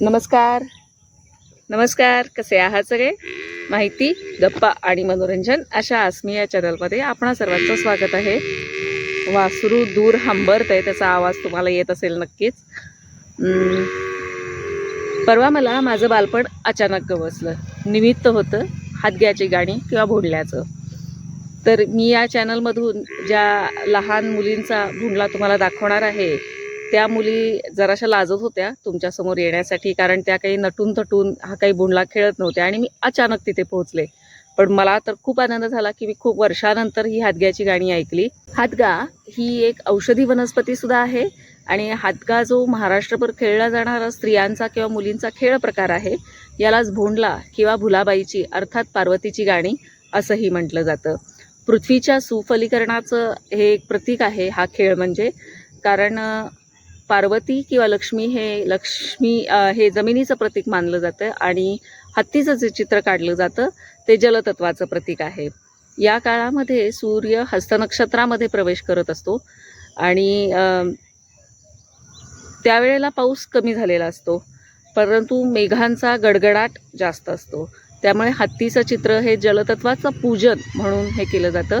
नमस्कार. नमस्कार कसे आहात सगळे? माहिती गप्पा आणि मनोरंजन अशा आसमी या चॅनलमध्ये आपणा सर्वांचं स्वागत आहे. वासरू दूर हंबरत आहे त्याचा आवाज तुम्हाला येत असेल नक्कीच. परवा मला माझं बालपण अचानक गवसलं. निमित्त होतं हातग्याची गाणी किंवा भोंडल्याचं. तर मी या चॅनलमधून ज्या लहान मुलींचा भुंडला तुम्हाला दाखवणार आहे त्या मुली जराशा लाजत होत्या तुमच्यासमोर येण्यासाठी कारण त्या काही नटून थटून हा काही बुंडला खेळत नव्हत्या आणि मी अचानक तिथे पोहोचले. पण मला तर खूप आनंद झाला की मी खूप वर्षानंतर ही हातग्याची गाणी ऐकली. हातगा ही एक औषधी वनस्पती सुद्धा आहे आणि हातगा जो महाराष्ट्रभर खेळला जाणारा स्त्रियांचा किंवा मुलींचा खेळ प्रकार आहे यालाच भोंडला किंवा भुलाबाईची अर्थात पार्वतीची गाणी असंही म्हटलं जातं. पृथ्वीच्या सुफलीकरणाचं हे एक प्रतीक आहे हा खेळ म्हणजे कारण पार्वती किंवा लक्ष्मी हे लक्ष्मी हे जमिनीचं प्रतीक मानलं जातं आणि हत्तीचं जे चित्र काढलं जातं ते जलतत्वाचं प्रतीक आहे. या काळामध्ये सूर्य हस्तनक्षत्रामध्ये प्रवेश करत असतो आणि त्यावेळेला पाऊस कमी झालेला असतो परंतु मेघांचा गडगडाट जास्त असतो. त्यामुळे हत्तीचं चित्र हे जलतत्वाचं पूजन म्हणून हे केलं जातं.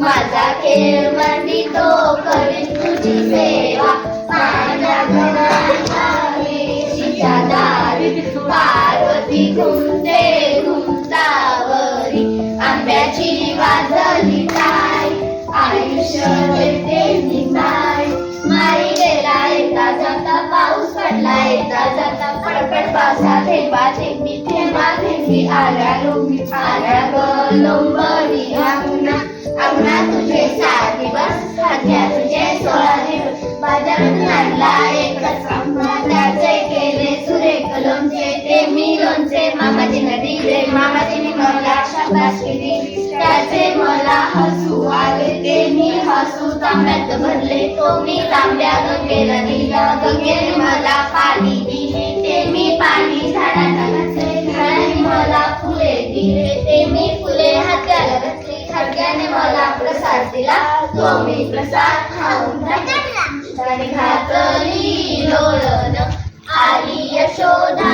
माझा खेळ मांडी तो करीन तुझी सेवा. माझ्या घराच्या घुमते घुमतावरी आंब्याची वाजली काय आयुष्य देते निघाय मारी गेला येता जाता पाऊस पडला येता जाता पडपड पावसा थेंबा थेंबी थेंबा थेंबी आला लोंबी आला ग लोंबरी अंगणा अंगणा तुझे सात दिवस सध्या तुझे सोळा दिवस. बाजारात आणला एकच मामाजीने मला शाबास केली. त्याचे मला हसू आले ते मी हसू तांब्यात भरले. तो मी तांब्या गंगेला दिला गंगेने मला पाणी दिले. ते मी पाणी झाडाला घातले झाडाने मला फुले दिले. ते मी फुले हात्याला घातले हात्याने मला प्रसाद दिला. तो मी प्रसाद खाऊन टाकला घातली लोळण आली यशोदा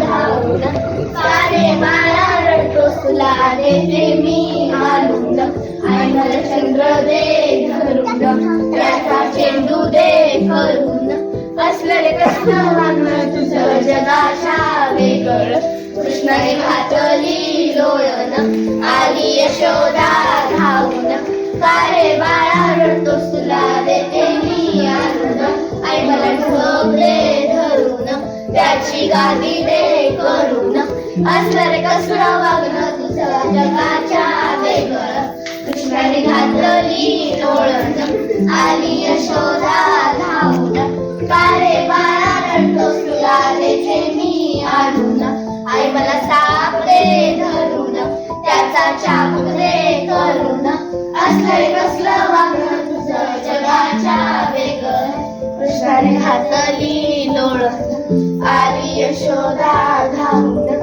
धावून. कारे बाळा? तुला देते मी आनंद आई चंद्र दे धरून त्याचा चेंडू दे करून असलेले कृष्ण वागणं तुझं जगाशा वेगळ. कृष्णाने घातली लोळण आली यशोदा धावून. कारे बाळा रडतोस तुला देते मी आनंद? आई मला ढोबले धरून त्याची गादी दे करून असलं रे कसलं वागणं तुझं जगाच्या वेगळं कृष्णाने घातली लोळण आली यशोदा धावून. कारे बाळा रडतोस तुला देते मी आणून. आई मला सापडे धरून त्याचा चाबूक दे करून. असलं रे कसलं वागणं तुझं जगाच्या वेगळं कृष्णाने घातली लोळण आली यशोदा धावून.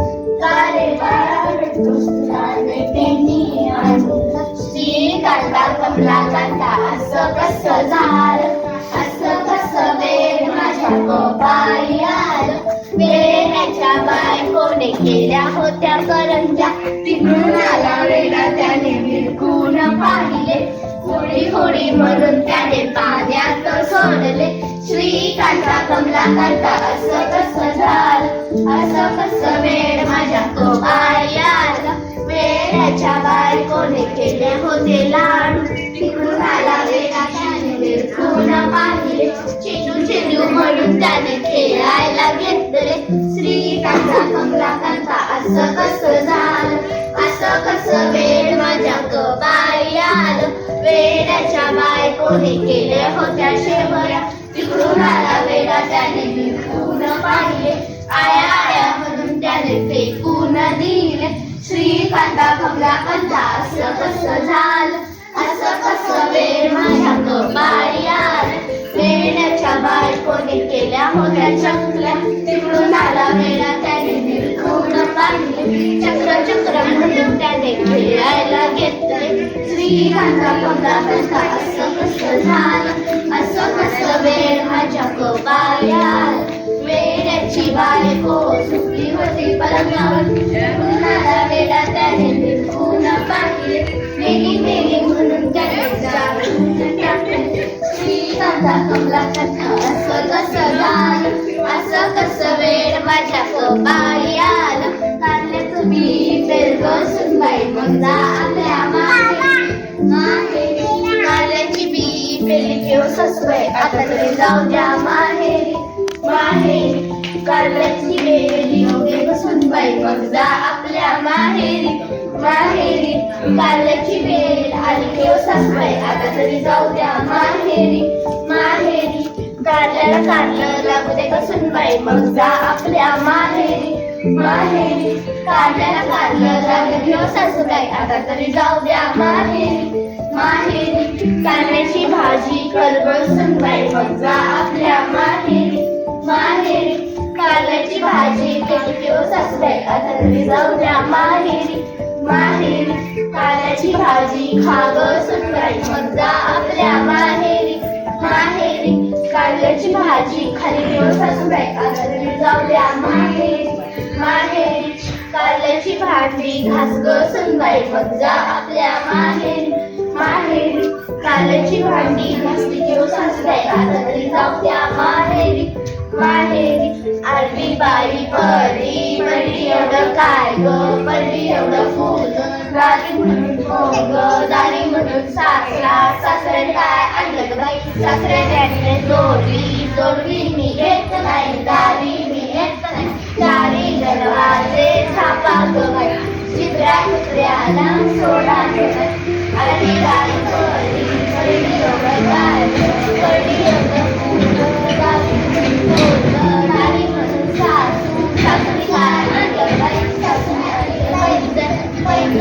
कसं झालं. असं कसं वेळ माझ्या गोपाळी आलं वेळाच्या बायकोने केल्या होत्या करंजा. तिकडून आला त्याने विरकून पाहिले. होडी होडी म्हणून त्याने पाण्यात सोडले. श्रीकांता कमला करता असं कसं झालं. असं कसं वेळ माझ्या गोपाळी आलं वेळाच्या बायकोने केले होते लाडू. चेंडू चेंडू म्हणून त्याने खेळायला घेतले. श्री कांचा असं कसं झालं? असं कसं वेळ माझ्या कबाई आलं? वेड्याच्या बायकोने केल्या होत्या शेवया. तिकडून आला वेळा त्याने विकून पाहिले. आया आया म्हणून त्याने फेकून दिले. श्रीकांता कमला कांता असं कसं झालं? असं कसं वेळ माझ्या कबाई आलं? बायकोने केल्या होत्या चकल्या तिकडून आला वेळा त्याने निरखून पाहिले चक्र चक्र म्हणून त्याने खेळायला घेतले श्रीकांता कमला कंता असं कसं झालं असं कसं वेळ माझ्या कपाळी वेड्याची बायको सुटली होती पलंगावर उन्हाळा वेळा त्याने निरखून पाहिले मेली मेली म्हणून त्याने जाळून टाकले श्रीकांता कमला कथा कसं कसं वेळ माझ्या कपाळी आलं. काढले तुम्ही बेल बसून बाई मग. आपल्या मागे. माहेरी काढल्याची बी पेरली किंवा ससुबाई आता तरी जाऊ द्या माहेरी माहेरी काढल्याची बेली उभे बसून बाई मग. जा आपल्या माहेरी माहेरी काढल्याची बेल आली किंवा सासूबाई आता तरी जाऊ द्या माहेरी माहेरी कारल्याला काढलं लागू दे कसून बाई मग जा आपल्या माहेरी माहेरी. कारल्याला काढलं लागलं किंवा सासूबाई. आता तरी जाऊ द्या माहेरी माहेरी. कांद्याची भाजी करबसून बाई मग जा आपल्या माहेरी माहेरी. कारल्याची भाजी केली किंवा सासूबाई. आता तरी जाऊ द्या माहेरी माहेरी. कारल्याची भाजी खाग सुनबाई. मग जा आपल्या माहेरी कारल्याची भाजी खाली किंवा सासूबाई आता जाऊ द्या माहेरी माहेरी कारल्याची भाजी घास ग सुनबाई. मग जा आपल्या माहेरी माहेरी कारल्याची भांडी घासली किंवा सासूबाई आता तरी जाऊ द्या माहेरी माहेरी. आरती बाई पडली पडली एवढं काय ग? पडली एवढं फुल. दारी म्हणून ग दारी म्हणून सासरा. सासरे काय आणलं ग बाई? सासऱ्याने आणले जोडली जोडली मी येत नाही दारी मी येत नाही. दारी दरवाजे छापा ग बाई. चित्र्या कुत्र्याला सोडा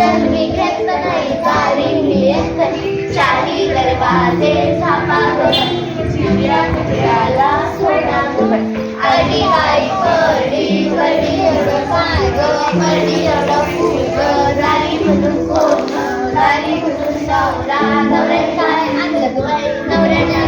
पैंजण पैंजण नाही दारी मी चारी दरवाजे कुत्र्याला सोडा एवढं एवढं दारी म्हणून कोण दारी म्हणून नवरा काय आणलं नवऱ्याने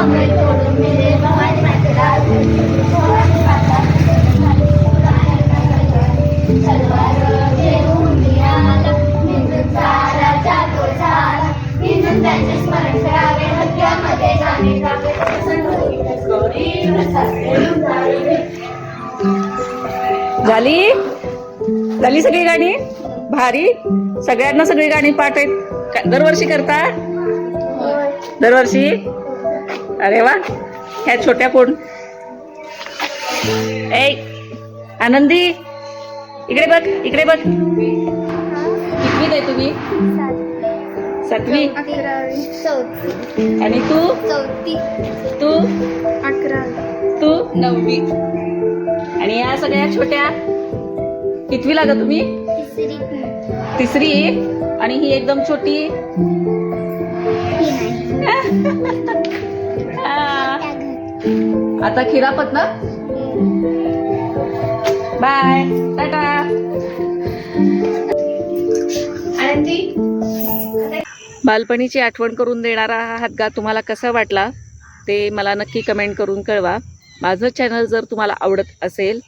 एक तोडून दिले भवानी मातेला भवानी माता घेऊन राजा तो झाला? हिंदून स्मरण करावे हत्यामध्ये प्रसन्न होईल गौरी झाली झाली सगळी गाणी? भारी. सगळ्यांना सगळी गाणी पाठ आहेत. दरवर्षी करता? दरवर्षी? अरे वा ह्या छोट्या कोण ए आनंदी इकडे बघ इकडे बघ. कितवीत आहे तुम्ही? सातवी. आणि तू? चौथी तू? अकरावी तू? नववी. आणि या सगळ्या छोट्या कितवी लागा तुम्ही? तिसरी. तिसरी. आणि ही एकदम छोटी. आता खिरापत ना? बाय. टाटा. बालपणीची आठवण करून देणारा हा हातगा तुम्हाला कसा वाटला ते मला नक्की कमेंट करून कळवा. माझं चॅनल जर तुम्हाला आवडत असेल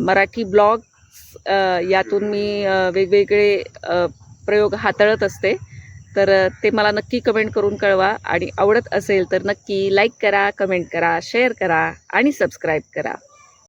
मराठी ब्लॉग्स यातून मी वेगवेगळे प्रयोग हाताळत असते. तर ते मला नक्की कमेंट करून कळवा. आणि आवडत असेल तर नक्की लाईक करा कमेंट करा शेअर करा आणि सबस्क्राईब करा.